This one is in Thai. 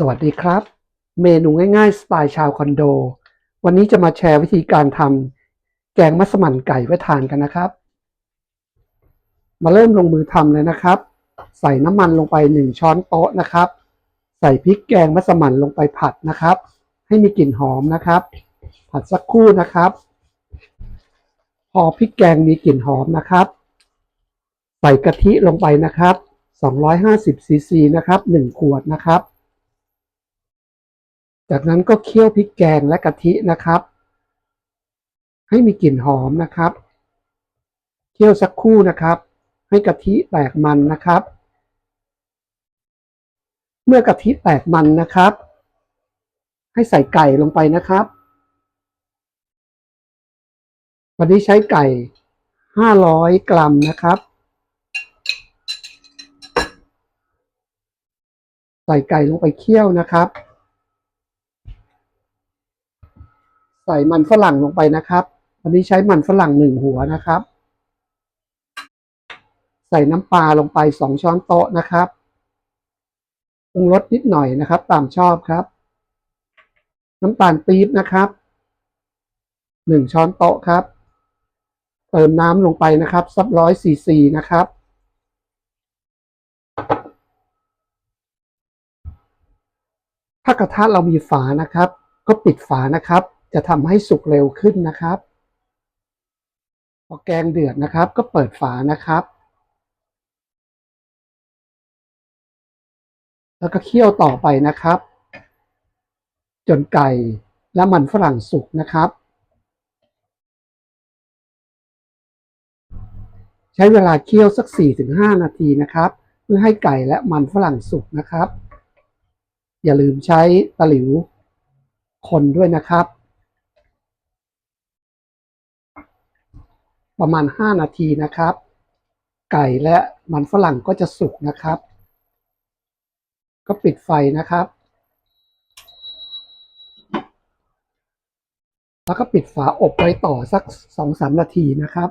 สวัสดีครับ เมนูง่ายๆ สไตล์ชาวคอนโด วันนี้จะมาแชร์วิธีการทำแกงมัสมั่นไก่ไว้ทานกันนะครับ มาเริ่มลงมือทำเลยนะครับ ใส่น้ำมันลงไปหนึ่งช้อนโต๊ะนะครับ ใส่พริกแกงมัสมั่นลงไปผัดนะครับ ให้มีกลิ่นหอมนะครับ ผัดสักครู่นะครับ พอพริกแกงมีกลิ่นหอมนะครับ ใส่กะทิลงไปนะครับ 250ซีซีนะครับ 1 ขวดนะครับ จากนั้นก็เคี่ยวพริกแกงและกะทินะครับ ให้มีกลิ่นหอมนะครับ เคี่ยวสักครู่นะครับ ให้กะทิแตกมันนะครับ เมื่อกะทิแตกมันนะครับ ให้ใส่ไก่ลงไปนะครับ วันนี้ใช้ไก่ 500 กรัมนะครับใส่ไก่ลงไปเคี่ยวนะครับ ใส่มันฝรั่งลงไปนะครับ วันนี้ใช้มันฝรั่งหนึ่งหัวนะครับ ใส่น้ำปลาลงไปสองช้อนโต๊ะนะครับปรุงรสนิดหน่อยนะครับ ตามชอบครับ น้ำตาลปี๊บนะครับหนึ่งช้อนโต๊ะครับ เติมน้ำลงไปนะครับสักร้อยซีซีนะครับถ้ากระทะเรามีฝานะครับ ก็ปิดฝานะครับ จะทำให้สุกเร็วขึ้นนะครับ พอแกงเดือดนะครับ ก็เปิดฝานะครับ แล้วก็เคี่ยวต่อไปนะครับ จนไก่และมันฝรั่งสุกนะครับ ใช้เวลาเคี่ยวสัก 4-5 นาทีนะครับ เพื่อให้ไก่และมันฝรั่งสุกนะครับ อย่าลืมใช้ตะหลิวคนด้วยนะครับ ประมาณ 5 นาทีนะครับ ไก่และมันฝรั่งก็จะสุกนะครับ ก็ปิดไฟนะครับ แล้วก็ปิดฝาอบไว้ต่อสัก 2-3 นาทีนะครับ